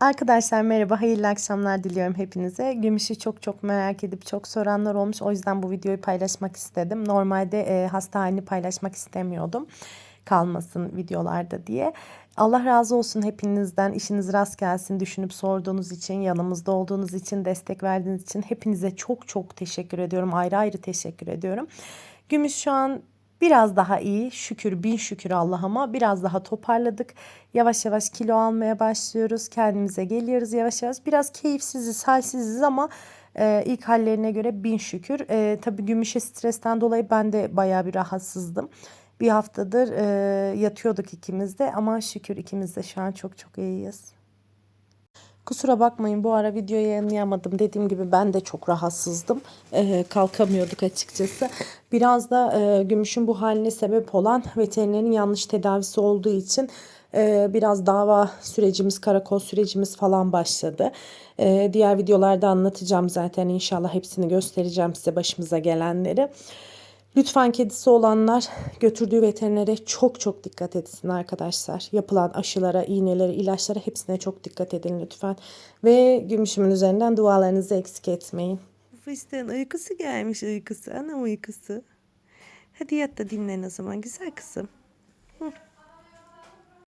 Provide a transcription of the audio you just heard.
Arkadaşlar merhaba, hayırlı akşamlar diliyorum hepinize. Gümüş'ü çok çok merak edip çok soranlar olmuş. O yüzden bu videoyu paylaşmak istedim. Normalde e, hasta halini paylaşmak istemiyordum. Kalmasın videolarda diye. Allah razı olsun hepinizden. İşiniz rast gelsin. Düşünüp sorduğunuz için, yanımızda olduğunuz için, destek verdiğiniz için hepinize çok çok teşekkür ediyorum. Ayrı ayrı teşekkür ediyorum. Gümüş şu an Biraz daha iyi şükür bin şükür Allah'ıma biraz daha toparladık. Yavaş yavaş kilo almaya başlıyoruz. Kendimize geliyoruz yavaş yavaş. Biraz keyifsiziz, halsiziz ama e, ilk hallerine göre bin şükür. E, tabii gümüşe stresten dolayı ben de bayağı bir rahatsızdım. Bir haftadır e, yatıyorduk ikimiz de ama şükür ikimiz de şu an çok çok iyiyiz. Kusura bakmayın bu ara video yayınlayamadım. Dediğim gibi ben de çok rahatsızdım. Ee, kalkamıyorduk açıkçası. Biraz da e, gümüşün bu haline sebep olan veterinerin yanlış tedavisi olduğu için e, biraz dava sürecimiz, karakol sürecimiz falan başladı. E, diğer videolarda anlatacağım zaten inşallah hepsini göstereceğim size başımıza gelenleri. Lütfen kedisi olanlar götürdüğü veterinere çok çok dikkat etsin arkadaşlar. Yapılan aşılara, iğnelere, ilaçlara hepsine çok dikkat edin lütfen. Ve gümüşümün üzerinden dualarınızı eksik etmeyin. Fıstığın uykusu gelmiş uykusu. Ana uykusu. Hadi yat da dinlen o zaman güzel kızım. Hı.